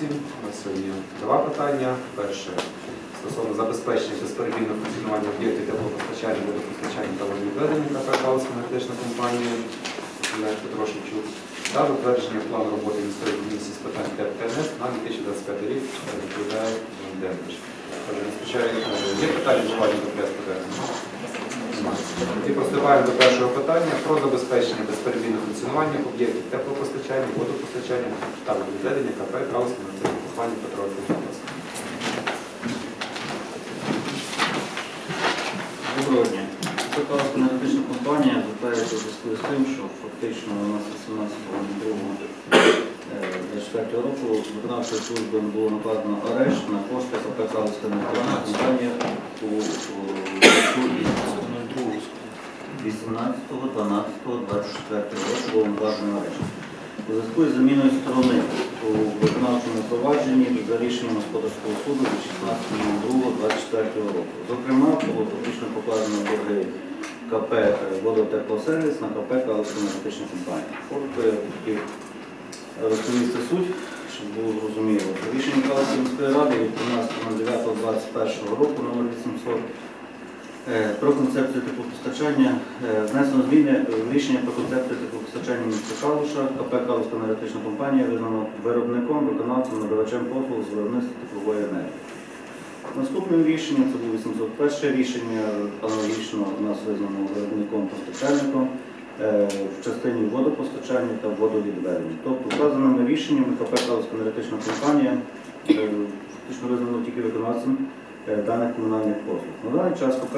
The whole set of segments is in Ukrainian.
виконавців. У нас сьогодні два питання. Перше стосовно забезпечення безперебійного функціонування об'єктів теплопостачання, водопостачання та водовідведення КП «Калузька енергетична компанія Олег Петрошичук та затвердження плану роботи міської комісії з питань ТЕП-КНС на 2025 рік відповідає Дембич. Отже. Є питання зауваження до порядку денного? Тоді приступаємо до першого питання про забезпечення безперебійного функціонування об'єктів теплопостачання, водопостачання та водовідведення КП «Калузька енергетична компанія Петро Олексійович. Доброго дня. Це енергетична компанія звертається у зв'язку з тим, що фактично у нас 18.02.24 року виконавчою службою було накладено арешт на кошти КП Калська енергетична компанія у зв'язку 18.12.24 року було накладено арешт. У зв'язку із заміною сторони у виконавчому провадженні за рішенням господарського суду від 16.02.24 року. Зокрема, було фактично покладено борги КП «Водотеплосервіс» на КП «Калицька енергетична компанія. Коротко я хотів розповісти суть, щоб було зрозуміло. Рішення Калицької ради від 13.09.21 року номер 800 Е, Про концепцію теплопостачання е, внесено зміни в рішення про концепцію теплопостачання міста Калуша. КП Калуська енергетична компанія визнано виробником, виконавцем, надавачем послуг з виробництва теплової енергії. Наступним рішенням це було 801 рішення, аналогічно нас визнано виробником постачальником е, в частині водопостачання та водовідведення. Тобто вказаними рішеннями КП Калуська енергетична компанія е, фактично визнано тільки виконавцем е, даних комунальних послуг. На даний час КП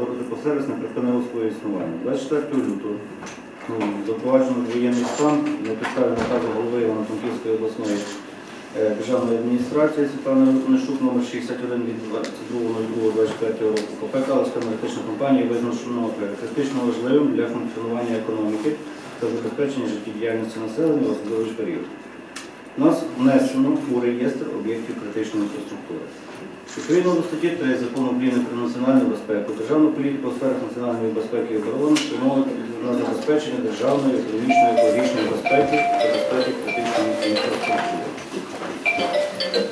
водотеплосервіс не припинило своє існування. 24 лютого ну, запроваджено воєнний стан на підставі наказу голови Івано-Франківської обласної е, державної адміністрації Світлани Онищук номер 61 від 22.02.25 року. КП Калицька енергетична компанія визначено е, критично важливим для функціонування економіки та забезпечення життєдіяльності населення в особливий період. Нас внесено у реєстр об'єктів критичної інфраструктури. Відповідно до статті 3 Закону України про національну безпеку, державну політику у сферах національної безпеки і оборони спрямовано на забезпечення державної, економічної, екологічної безпеки та безпеки критичної інфраструктури.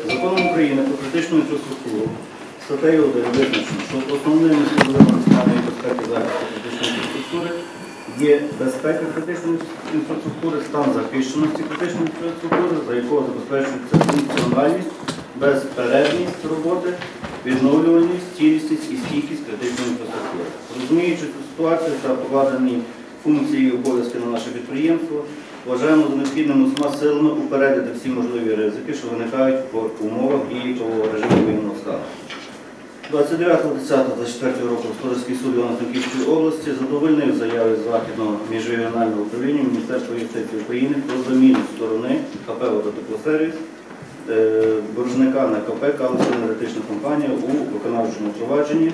Законом України про критичну інфраструктуру статтею 1 визначено, що основними складовими національної безпеки захисту критичної інфраструктури є безпека критичної інфраструктури, стан захищеності критичної інфраструктури, за якого забезпечується функціональність, безперервність роботи, відновлюваність, цілісність і стійкість критичної інфраструктури. Розуміючи цю ситуацію та покладені функції і обов'язки на наше підприємство, вважаємо за необхідним усіма силами упередити всі можливі ризики, що виникають в умовах дії того режиму воєнного стану. 29.10.24 року Господарський суд Івано-Франківської області задовольнив заяви Західного міжрегіонального управління Міністерства юстиції України про заміну сторони КП «Водотеплосервіс» е, боржника на КП «Калицька енергетична компанія» у виконавчому провадженні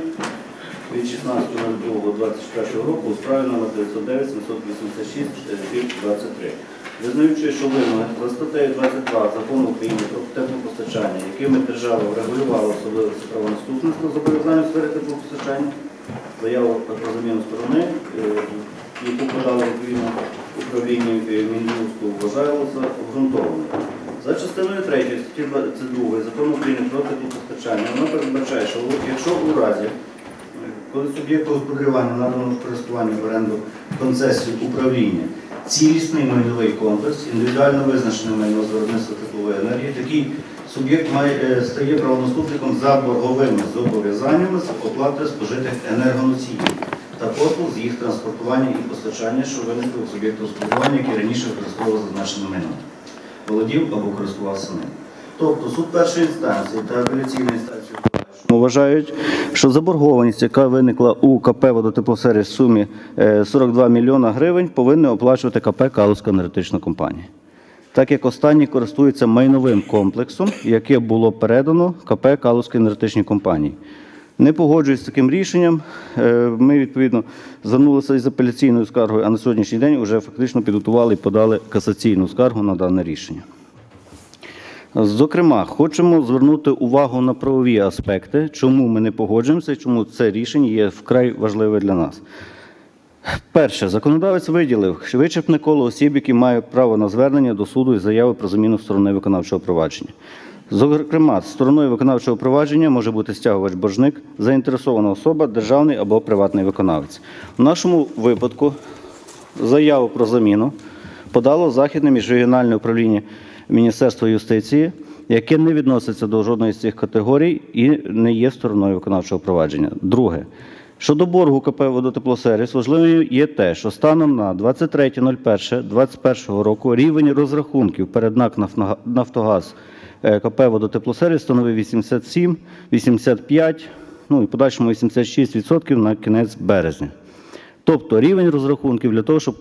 від 16.02.24 року у справі номер 909 786 23. Визнаючи, що вимоги за статтею 22 Закону України про теплопостачання, якими держава врегулювала особливості правонаступництва зобов'язання у сфері теплопостачання, заяву про заміну сторони, е, яку подали відповідно управління е, Мін'юсту, вважалося обґрунтованою. За частиною 3 статті 22 Закону України про теплопостачання вона передбачає, що якщо у разі коли суб'єкту господарювання надано користування в оренду концесію управління цілісний майновий комплекс, індивідуально визначене майно з виробництва теплової енергії, такий суб'єкт має, е, стає правонаступником за борговими зобов'язаннями з оплати спожитих енергоносіїв та послуг з їх транспортування і постачання, що виникли у суб'єкту господарювання, який раніше використовував зазначене майно, володів або користувався ним. Тобто суд першої інстанції та апеляційна інстанція вважають, що заборгованість, яка виникла у КП «Водотеплосервіс» в сумі е, 42 мільйона гривень, повинні оплачувати КП «Калузька енергетична компанія. Так як останні користуються майновим комплексом, яке було передано КП «Калузькій енергетичній компанії. Не погоджуюсь з таким рішенням. Е, Ми відповідно звернулися із апеляційною скаргою, а на сьогоднішній день вже фактично підготували і подали касаційну скаргу на дане рішення. Зокрема, хочемо звернути увагу на правові аспекти, чому ми не погоджуємося і чому це рішення є вкрай важливе для нас. Перше, законодавець виділив вичерпне коло осіб, які мають право на звернення до суду із заяви про заміну сторони виконавчого провадження. Зокрема, стороною виконавчого провадження може бути стягувач боржник, заінтересована особа, державний або приватний виконавець. В нашому випадку заяву про заміну подало Західне міжрегіональне управління Міністерства юстиції, яке не відноситься до жодної з цих категорій і не є стороною виконавчого провадження. Друге. Щодо боргу КП «Водотеплосервіс» важливим є те, що станом на 23.01.2021 року рівень розрахунків перед НАК «Нафтога- «Нафтогаз» е, КП «Водотеплосервіс» становив 87, 85, ну і подальшому 86% на кінець березня. Тобто рівень розрахунків для того, щоб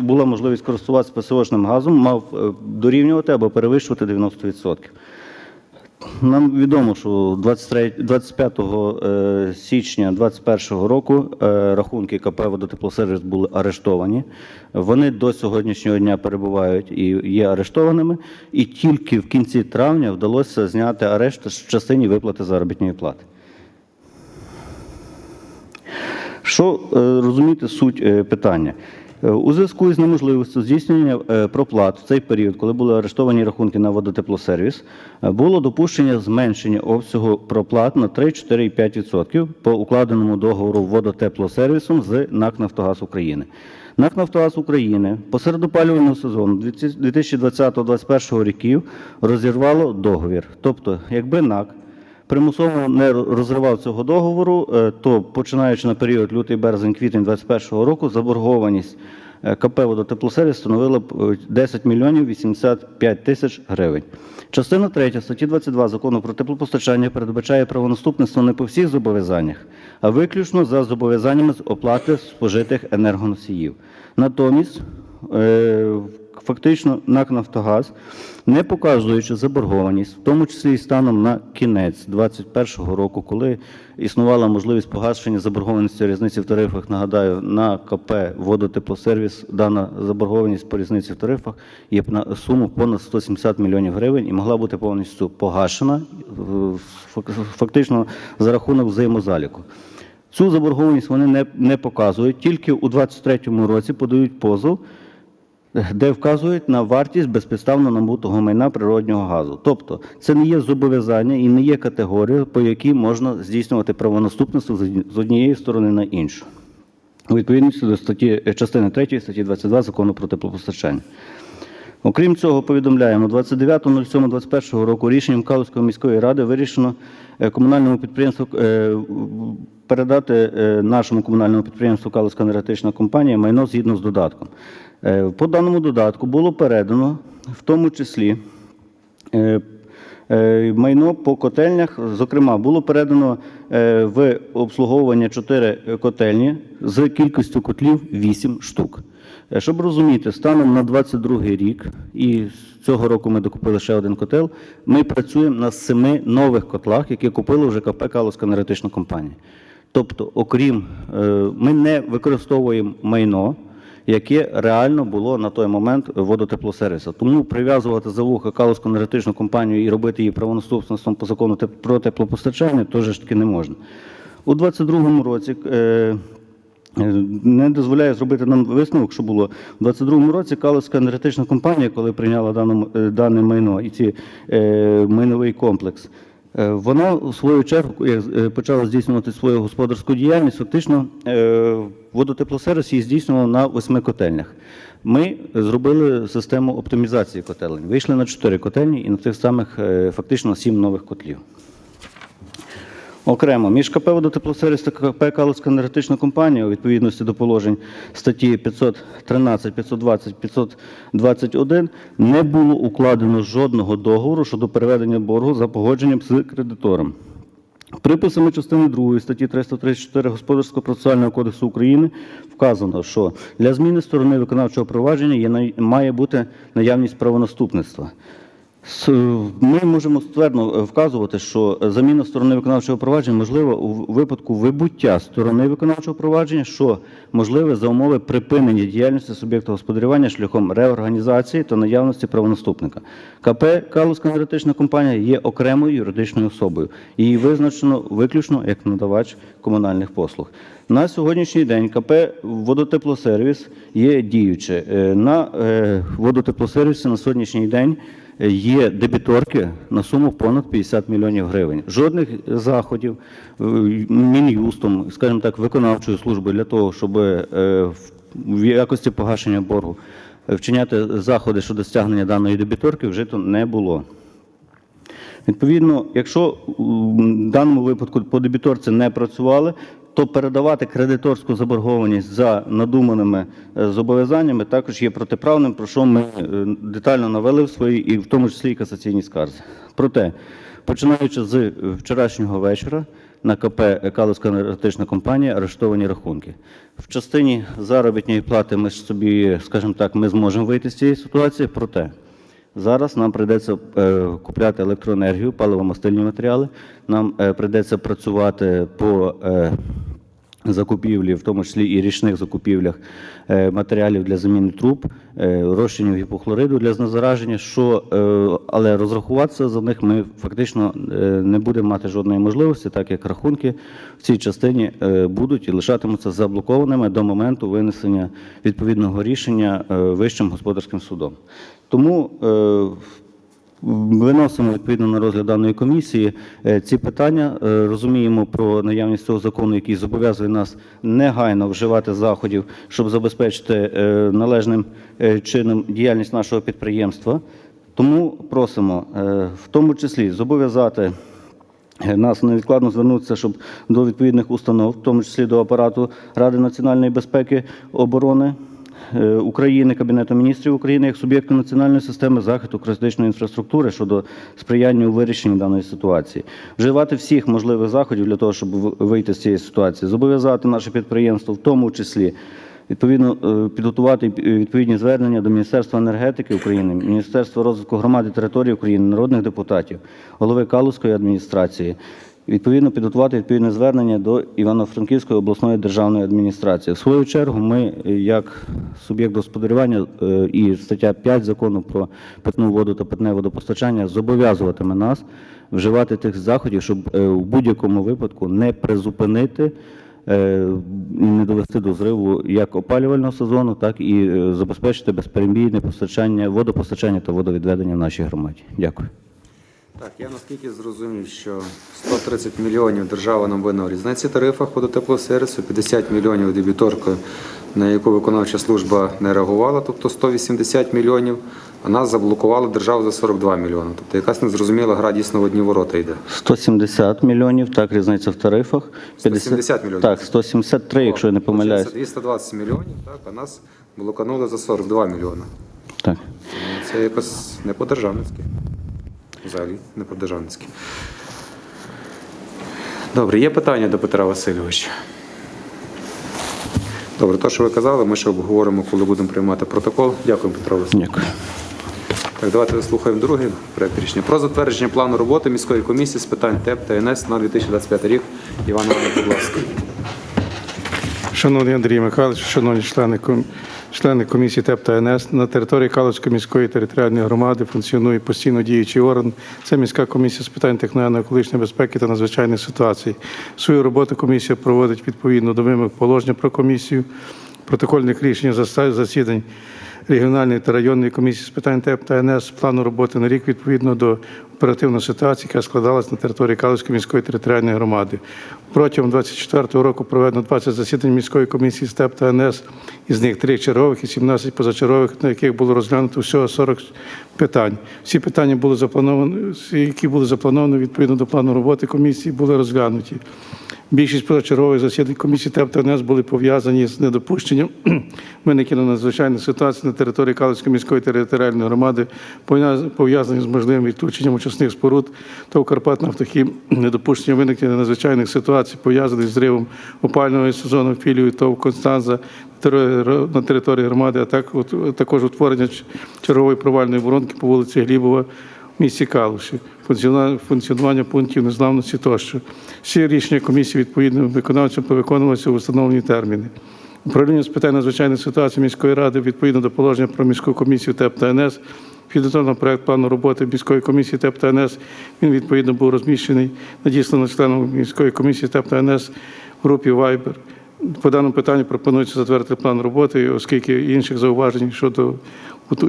була можливість користуватися ПСОшним газом, мав е, дорівнювати або перевищувати 90%. Нам відомо, що 25 е, січня 2021 року е, рахунки КП «Водотеплосервіс» були арештовані. Вони до сьогоднішнього дня перебувають і є арештованими. І тільки в кінці травня вдалося зняти арешт в частині виплати заробітної плати. Що е, розуміти суть е, питання? Е, У зв'язку із неможливістю здійснення проплат в цей період, коли були арештовані рахунки на водотеплосервіс, було допущення зменшення обсягу проплат на 3, 4 і 5% по укладеному договору водотеплосервісом з НАК «Нафтогаз України». НАК «Нафтогаз України посеред опалювального сезону 2020-2021 років розірвало договір. Тобто, якби НАК примусово не розривав цього договору, е, то починаючи на період лютий, березень, квітень 2021 року, заборгованість е, КП «Водотеплосервіс» становила б е, 10 мільйонів 85 тисяч гривень. Частина 3 статті 22 Закону про теплопостачання передбачає правонаступництво не по всіх зобов'язаннях, а виключно за зобов'язаннями з оплати спожитих енергоносіїв. Натомість, е, фактично НАК «Нафтогаз», не показуючи заборгованість, в тому числі і станом на кінець 2021 року, коли існувала можливість погашення заборгованості різниці в тарифах, нагадаю, на КП «Водотеплосервіс» дана заборгованість по різниці в тарифах є на суму понад 170 мільйонів гривень і могла бути повністю погашена фактично за рахунок взаємозаліку. Цю заборгованість вони не, не показують, тільки у 2023 році подають позов, де вказують на вартість безпідставно набутого майна природнього газу. Тобто це не є зобов'язання і не є категорія, по якій можна здійснювати правонаступництво з однієї сторони на іншу. У відповідності до статті е, частини 3 статті 22 закону про теплопостачання. Окрім цього, повідомляємо, 29.07.21 року рішенням Калузької міської ради вирішено е, комунальному підприємству е, передати нашому комунальному підприємству Калузька енергетична компанія майно згідно з додатком. Е, По даному додатку було передано в тому числі е, е, майно по котельнях. Зокрема, було передано в обслуговування 4 котельні з кількістю котлів 8 штук. Щоб розуміти, станом на 22 рік, і цього року ми докупили ще один котел, ми працюємо на семи нових котлах, які купили вже КП «Калузька енергетична компанія. Тобто, окрім, ми не використовуємо майно, яке реально було на той момент водотеплосервіса. Тому прив'язувати за вуха Калузьку енергетичну компанію і робити її правонаступництвом по закону про теплопостачання теж ж таки не можна. У 22-му році е, Е, Не дозволяє зробити нам висновок, що було у 22-му році Калузька енергетична компанія, коли прийняла е, дане майно і ці майновий комплекс. Е, Вона у свою чергу як е, почала здійснювати свою господарську діяльність. Фактично е, водотеплосервіс її здійснював на восьми котельнях. Ми зробили систему оптимізації котелень. Вийшли на чотири котельні і на тих самих е, фактично сім нових котлів. Окремо, між КП «Водотеплосервіс» та КП «Калузька енергетична компанія» у відповідності до положень статті 513, 520, 521 не було укладено жодного договору щодо переведення боргу за погодженням з кредитором. Приписами частини 2 статті 334 Господарського процесуального кодексу України вказано, що для зміни сторони виконавчого провадження є, має бути наявність правонаступництва. Ми можемо ствердно е, вказувати, що заміна сторони виконавчого провадження можлива у випадку вибуття сторони виконавчого провадження, що можливе за умови припинення діяльності суб'єкта господарювання шляхом реорганізації та наявності правонаступника. КП Калузька енергетична компанія є окремою юридичною особою. Її визначено виключно як надавач комунальних послуг. На сьогоднішній день КП Водотеплосервіс є діюче. Е, На е, водотеплосервісі на сьогоднішній день є дебіторки на суму понад 50 мільйонів гривень. Жодних заходів е, Мін'юстом, скажімо так, виконавчою службою для того, щоб е, в- в якості погашення боргу е, вчиняти заходи щодо стягнення даної дебіторки вжито не було. Відповідно, якщо в даному випадку по дебіторці не працювали, то передавати кредиторську заборгованість за надуманими е, зобов'язаннями також є протиправним, про що ми е, детально навели в своїй і в тому числі і касаційній скарзі. Проте, починаючи з е, вчорашнього вечора, на КП Калузька енергетична компанія арештовані рахунки. В частині заробітної плати ми ж собі, скажімо так, ми зможемо вийти з цієї ситуації, проте Зараз нам прийдеться е, купляти електроенергію, паливо-мастильні матеріали. Нам е, прийдеться працювати по е, закупівлі, в тому числі і річних закупівлях е, матеріалів для заміни труб, е, розчинів гіпохлориду для знезараження. Що, е, але розрахуватися за них ми фактично не будемо мати жодної можливості, так як рахунки в цій частині будуть і лишатимуться заблокованими до моменту винесення відповідного рішення Вищим господарським судом. Тому е, Виносимо відповідно на розгляд даної комісії е, ці питання. Е, Розуміємо про наявність цього закону, який зобов'язує нас негайно вживати заходів, щоб забезпечити е, належним чином діяльність нашого підприємства. Тому просимо в тому числі зобов'язати нас невідкладно звернутися, щоб до відповідних установ, в тому числі до апарату Ради національної безпеки оборони України, Кабінету міністрів України як суб'єкту національної системи захисту критичної інфраструктури щодо сприяння у вирішенні даної ситуації, вживати всіх можливих заходів для того, щоб вийти з цієї ситуації, зобов'язати наше підприємство, в тому числі. Відповідно, е, підготувати е, відповідні звернення до Міністерства енергетики України, Міністерства розвитку громади території України, народних депутатів, голови Калузької адміністрації. Відповідно, підготувати відповідне звернення до Івано-Франківської обласної державної адміністрації. В свою чергу, ми, е, як суб'єкт господарювання е, і стаття 5 закону про питну воду та питне водопостачання зобов'язуватиме нас вживати тих заходів, щоб е, в будь-якому випадку не призупинити і не довести до зриву як опалювального сезону, так і забезпечити безперебійне постачання, водопостачання та водовідведення в нашій громаді. Дякую. Так, я наскільки зрозумів, що 130 мільйонів держава нам винна у різниці тарифах по теплосервісу, 50 мільйонів дебіторка, на яку виконавча служба не реагувала, тобто 180 мільйонів, а нас заблокувала держава за 42 мільйони. Тобто якась незрозуміла гра дійсно в одні ворота йде. 170 мільйонів, так, різниця в тарифах. 170 мільйонів. Так, 173, якщо я не помиляюсь. 220 мільйонів, так, а нас блоканули за 42 мільйони. Так. Це якось не по-державницьки. Взагалі не по-державницьки. Добре, є питання до Петра Васильовича. Добре, то, що ви казали, ми ще обговоримо, коли будемо приймати протокол. Дякую, Петро Васильович. Дякую. Так, давайте заслухаємо другий проект рішення. Про затвердження плану роботи міської комісії з питань ТЕП та НС на 2025 рік. Іван Іванович, будь ласка. Шановний Андрій Михайлович, шановні члени, члени комісії ТЕП та НС, на території Калицької міської територіальної громади функціонує постійно діючий орган. Це міська комісія з питань техногенно-екологічної безпеки та надзвичайних ситуацій. Свою роботу комісія проводить відповідно до вимог положення про комісію, протокольних рішень засідань регіональної та районної комісії з питань ТЕП та НС, плану роботи на рік відповідно до оперативної ситуації, яка складалась на території Калицької міської територіальної громади. Протягом 24 року проведено 20 засідань міської комісії з ТЕП та НС, із них 3 чергових і 17 позачергових, на яких було розглянуто всього 40 питань. Всі питання були заплановані, які були заплановані відповідно до плану роботи комісії, були розглянуті. Більшість позачергових засідань комісії ТЕП та НС були пов'язані з недопущенням виникнення надзвичайної ситуації на території Калицької міської територіальної громади, пов'яз- пов'язані з можливим відключенням очисних споруд та у Карпатнафтохім недопущення виникнення надзвичайних ситуацій, пов'язаних з зривом опального сезону філію ТОВ Констанза на території громади, а також утворення чергової провальної воронки по вулиці Глібова в місті Калуші, функціонування пунктів незламності тощо. Всі рішення комісії відповідним виконавцям повиконувалися у встановлені терміни. Управління з питань надзвичайної ситуації міської ради відповідно до положення про міську комісію ТЕП та НС підготовлено проект плану роботи міської комісії ТЕП та НС. Він відповідно був розміщений, надіслано членам міської комісії ТЕП та НС в групі Viber. По даному питанню пропонується затвердити план роботи, оскільки інших зауважень щодо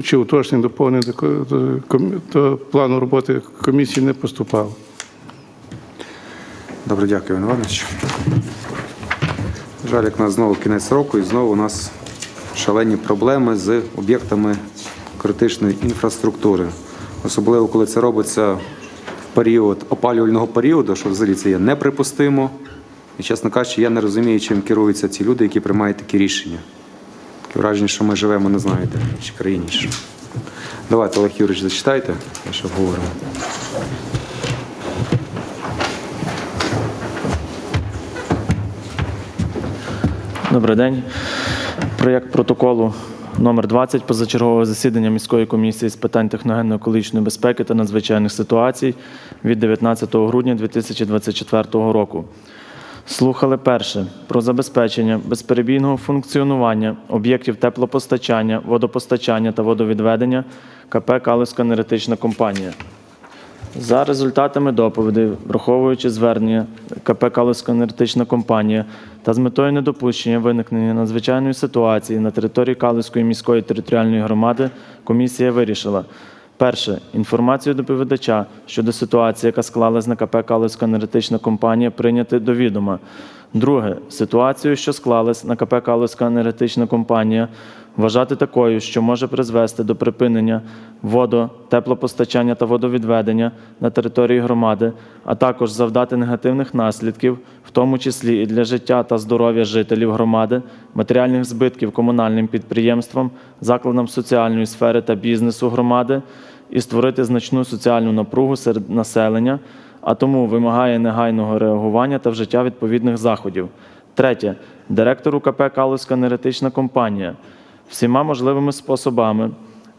чи уточнень доповнень до, до плану роботи комісії не поступало. Добре, дякую, Іван Іванович. Жаль, як у нас знову кінець року, і знову у нас шалені проблеми з об'єктами критичної інфраструктури. Особливо, коли це робиться в період опалювального періоду, що взагалі це є неприпустимо. І, чесно кажучи, я не розумію, чим керуються ці люди, які приймають такі рішення. Таке враження, що ми живемо, не знаєте, іншій країні. чи що. Давайте, Олег Юрійович, зачитайте, те, що говоримо. Добрий день. Проєкт протоколу номер 20 позачергового засідання міської комісії з питань техногенно-екологічної безпеки та надзвичайних ситуацій від 19 грудня 2024 року. Слухали перше про забезпечення безперебійного функціонування об'єктів теплопостачання, водопостачання та водовідведення КП Калузька енергетична компанія. За результатами доповідей, враховуючи звернення КП «Калузька енергетична компанія та з метою недопущення виникнення надзвичайної ситуації на території Калузької міської територіальної громади, комісія вирішила. Перше. Інформацію доповідача щодо ситуації, яка склалась на КП Каловська енергетична компанія, прийняти до відома. Друге. Ситуацію, що склалась на КП Каловська енергетична компанія, вважати такою, що може призвести до припинення водо, теплопостачання та водовідведення на території громади, а також завдати негативних наслідків, в тому числі і для життя та здоров'я жителів громади, матеріальних збитків комунальним підприємствам, закладам соціальної сфери та бізнесу громади і створити значну соціальну напругу серед населення, а тому вимагає негайного реагування та вжиття відповідних заходів. Третє. Директору КП «Калузька енергетична компанія» всіма можливими способами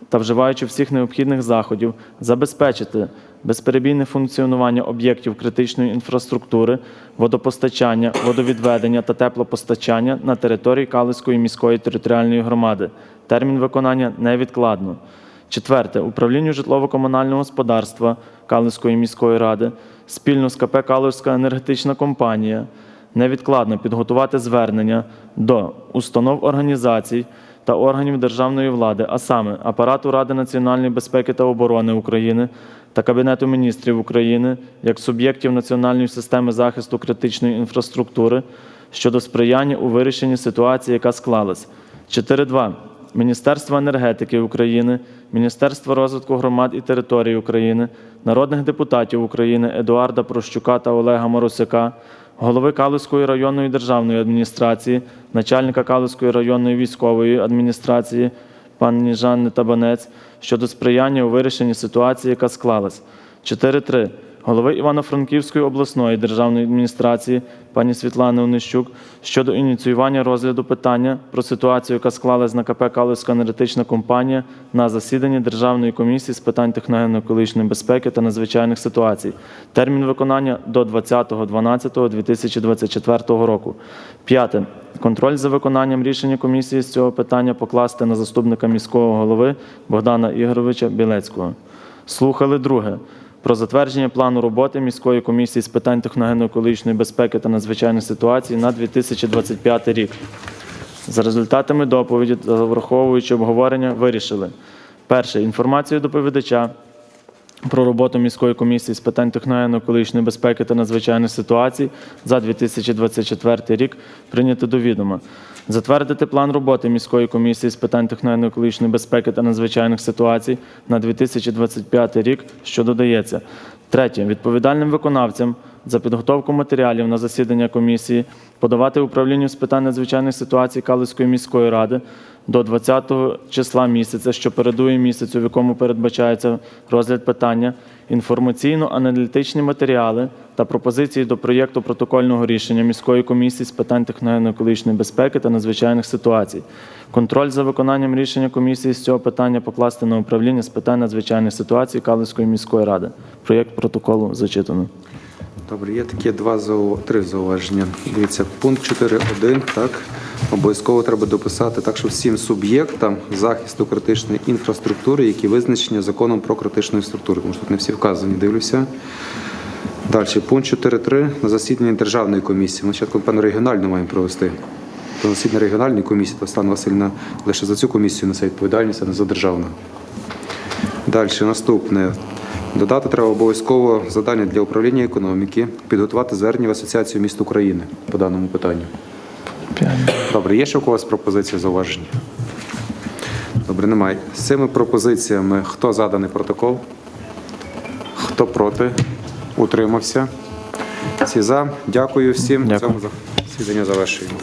та вживаючи всіх необхідних заходів, забезпечити безперебійне функціонування об'єктів критичної інфраструктури, водопостачання, водовідведення та теплопостачання на території Калицької міської територіальної громади. Термін виконання невідкладно. Четверте. Управлінню житлово-комунального господарства Калицької міської ради спільно з КП «Калузька енергетична компанія невідкладно підготувати звернення до установ організацій та органів державної влади, а саме Апарату Ради національної безпеки та оборони України та Кабінету міністрів України як суб'єктів національної системи захисту критичної інфраструктури щодо сприяння у вирішенні ситуації, яка склалась. 4.2. Міністерство енергетики України, Міністерство розвитку громад і територій України, народних депутатів України Едуарда Прощука та Олега Моросяка, голови Калузької районної державної адміністрації, начальника Калузької районної військової адміністрації пані Жанни Табанець щодо сприяння у вирішенні ситуації, яка склалась. 4.3. Голови Івано-Франківської обласної державної адміністрації пані Світлани Онищук щодо ініціювання розгляду питання про ситуацію, яка склалась на КП «Калузька енергетична компанія» на засіданні Державної комісії з питань техногенно-екологічної безпеки та надзвичайних ситуацій. Термін виконання до 20.12.2024 року. П'яте. Контроль за виконанням рішення комісії з цього питання покласти на заступника міського голови Богдана Ігоровича Білецького. Слухали друге. Про затвердження плану роботи міської комісії з питань техногенно-екологічної безпеки та надзвичайних ситуацій на 2025 рік. За результатами доповіді та враховуючи обговорення, вирішили. Перше. Інформацію доповідача про роботу міської комісії з питань техногенно-екологічної безпеки та надзвичайних ситуацій за 2024 рік прийняти до відома. Затвердити план роботи міської комісії з питань техногенно-екологічної безпеки та надзвичайних ситуацій на 2025 рік, що додається. Третє. Відповідальним виконавцям за підготовку матеріалів на засідання комісії подавати управлінню з питань надзвичайних ситуацій Калицької міської ради до 20 числа місяця, що передує місяцю, в якому передбачається розгляд питання, інформаційно-аналітичні матеріали та пропозиції до проєкту протокольного рішення міської комісії з питань техногенно-екологічної безпеки та надзвичайних ситуацій. Контроль за виконанням рішення комісії з цього питання покласти на управління з питань надзвичайних ситуацій Калицької міської ради. Проєкт протоколу зачитано. Добре, є такі два три зауваження. Дивіться, пункт 4.1, так, обов'язково треба дописати так, що всім суб'єктам захисту критичної інфраструктури, які визначені законом про критичну інфраструктуру, тому що тут не всі вказані, дивлюся. Далі, пункт 4.3 на засіданні державної комісії. Ми спочатку, певно, регіональну маємо провести. То засідання регіональної комісії, то Стан Васильівна лише за цю комісію несе відповідальність, а не за державну. Далі, наступне. Додати треба обов'язково завдання для управління економіки, підготувати звернення в Асоціацію міст України по даному питанню. Добре, є ще у когось пропозиції зауваження? Добре, немає. З цими пропозиціями хто заданий протокол? Хто проти? Утримався? Всі за. Дякую всім. Дякую. Цьому засідання завершуємо.